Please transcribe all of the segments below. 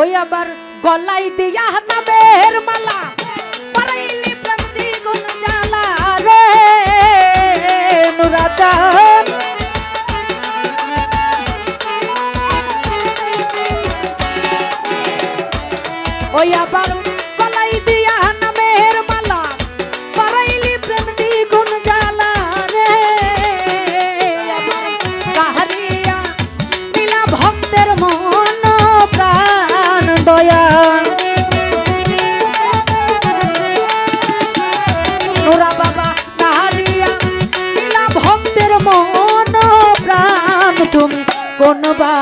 ওই আবার গলাই দিয়া নামের মালা পরাইলি প্রান্তি গুণ জালা রে। নুরাজান ওই আবার কোন বা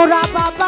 ওরা বাবা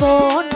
Bon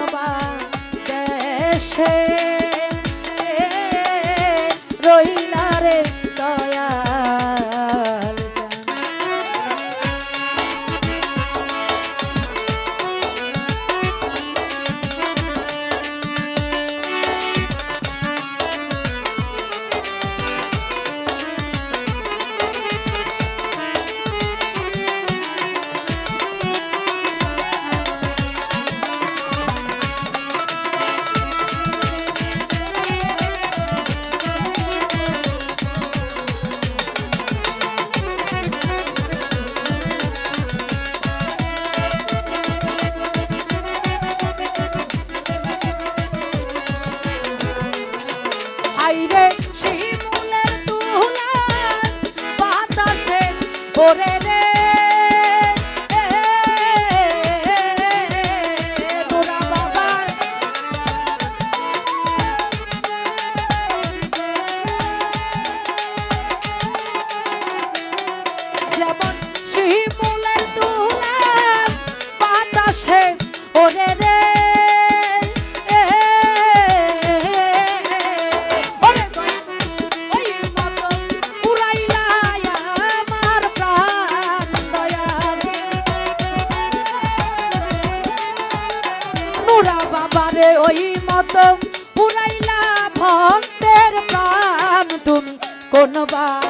বনবা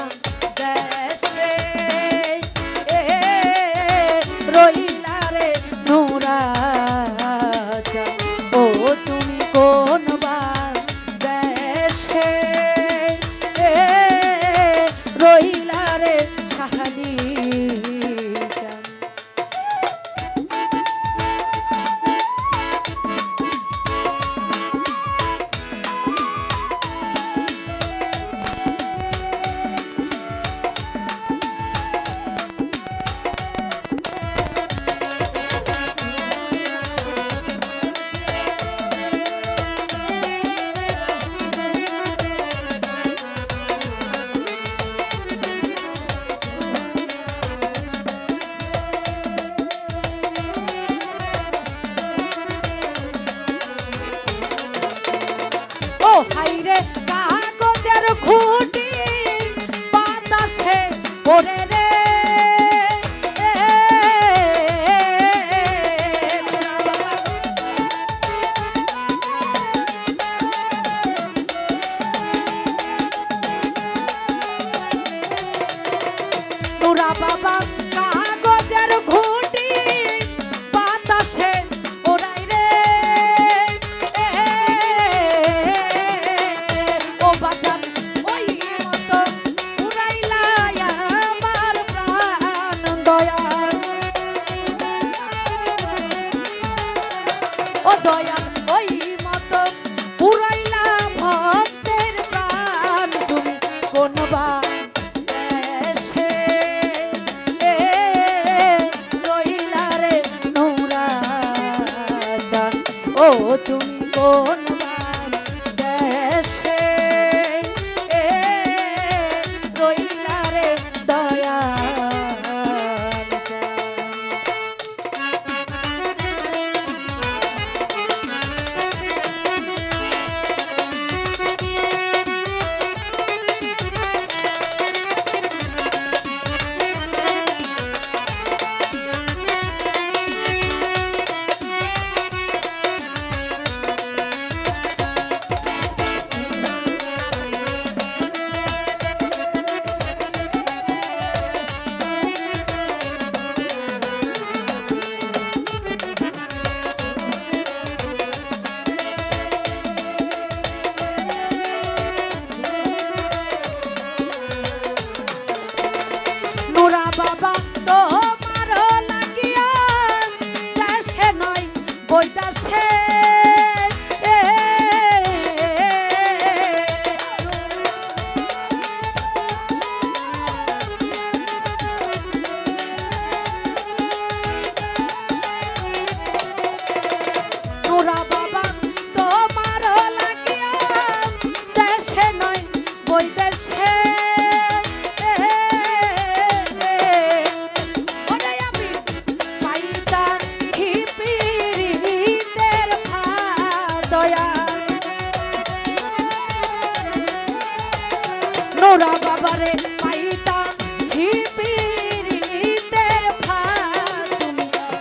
কোন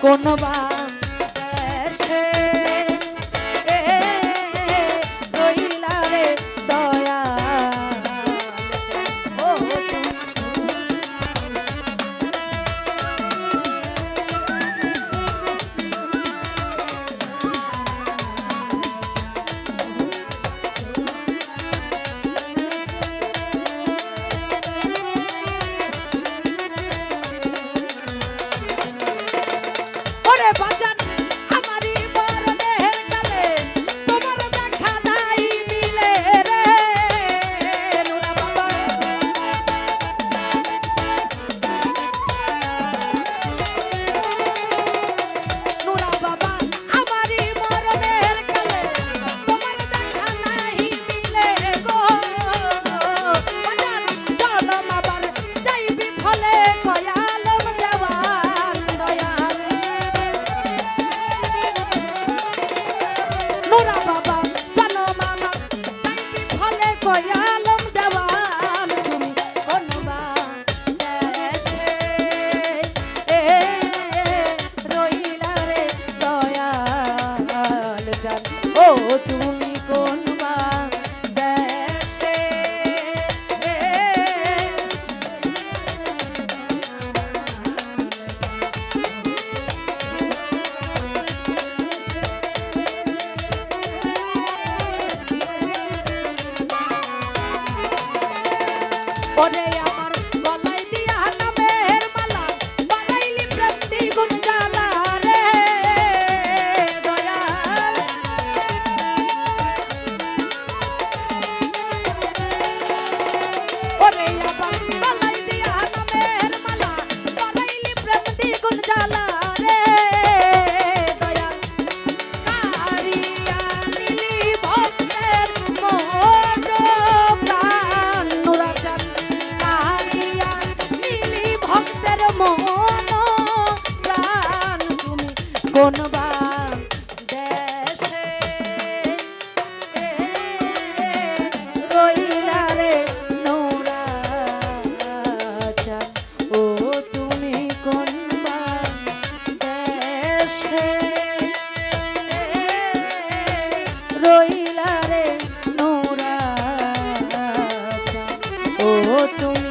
কোনোবা তুমি কোন পরে dollar. তুমি